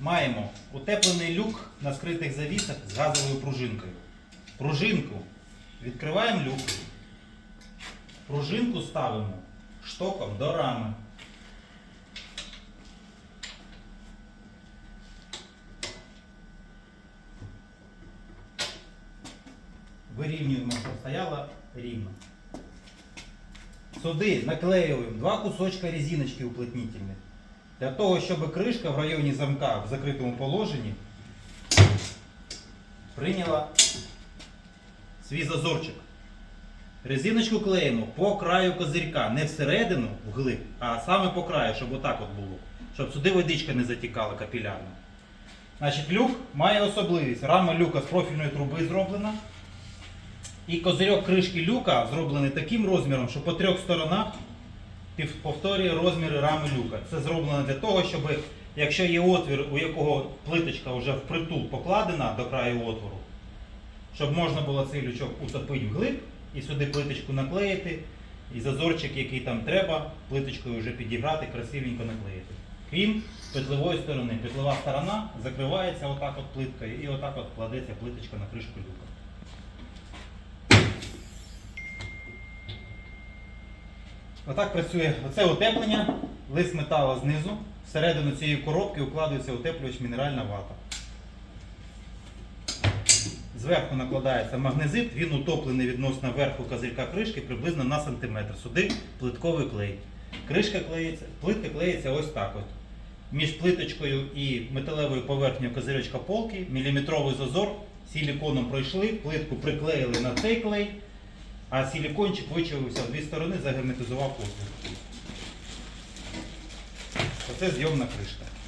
маємо утеплений люк на скритих завісах з газовою пружинкою. Пружинку відкриваємо люк. Пружинку ставимо штоком до рами. Вирівнюємо, щоб стояла рівно. Сюди наклеюємо два кусочка резиночки уплотнительних. Для того, щоб кришка в районі замка в закритому положенні прийняла свій зазорчик. Резиночку клеїмо по краю козирька, не всередину вглиб, а саме по краю, щоб отак от було. Щоб сюди водичка не затікала капілярно. Значить, люк має особливість. Рама люка з профільної труби зроблена. І козирьок кришки люка зроблений таким розміром, що по трьох сторонах повторює розміри рами люка. Це зроблено для того, щоб якщо є отвір, у якого плиточка вже впритул покладена до краю отвору, щоб можна було цей лючок утопити вглиб і сюди плиточку наклеїти, і зазорчик, який там треба, плиточкою вже підібрати, красивенько наклеїти. Крім петлевої сторони. Петлева сторона закривається отак от плиткою і отак от кладеться плиточка на кришку люка. Отак працює оце утеплення, лист металу знизу. Всередину цієї коробки укладується утеплювач мінеральна вата. Зверху накладається магнезит, він утоплений відносно верху козирька кришки приблизно на сантиметр. Сюди плитковий клей. Кришка клеїться, плитка клеїться ось так от. Між плиточкою і металевою поверхнею козирьочка полки міліметровий зазор силіконом пройшли, плитку приклеїли на цей клей, а силікончик вичавився в дві сторони, загерметизував послуг. Оце зйомна кришка.